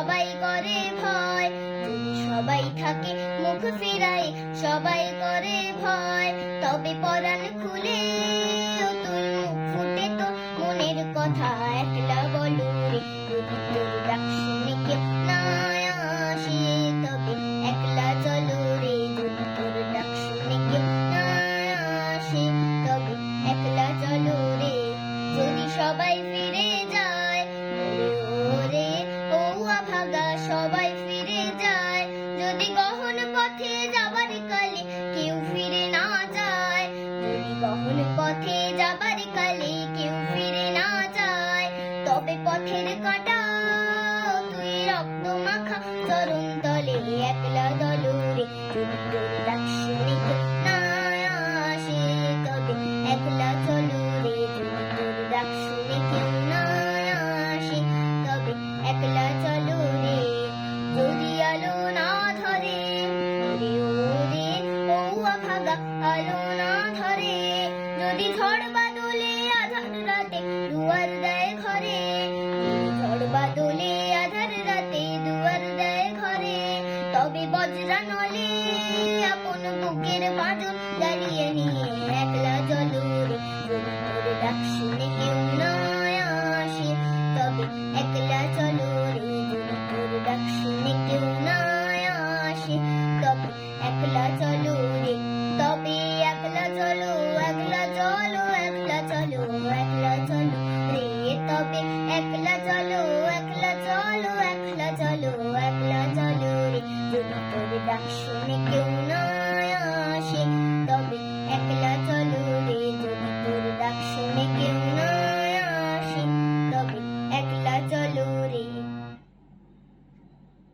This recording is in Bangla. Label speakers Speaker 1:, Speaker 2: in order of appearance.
Speaker 1: সবাই করে ভয় সবাই থাকে মুখ ফিরায়, সবাই করে ভয়। তবে পরাণ খুলে মুখ ফুটে তো মনের কথা, একলা বলো যদি সবাই ফিরে যায় যাবার কালে কেউ ফিরে না যায়। তবে পথের কাটা তুই রক্ত মাখা চরণ তলে একলা দলরে শুনে না আসে তবে একলা চলো রে তোর ডাক শুনে কেউ না আসে তবে একলা চলো রে যদি আলো না ধরে ওরে ওরে ও ভাগা আলো না ধরে, যদি ঝড় আধার রাতে দুয়ার দেয় ঘরে। ঝড় বাদলে আধার রাতে দুয়ার দেয় ঘরে। তবে বজ্রা নলে আপন বুকের বাঁধন চলো রে, তবে একলা চলো একলা চলো একলা চলো একলা চলো রে। ডাক শুনে কেউ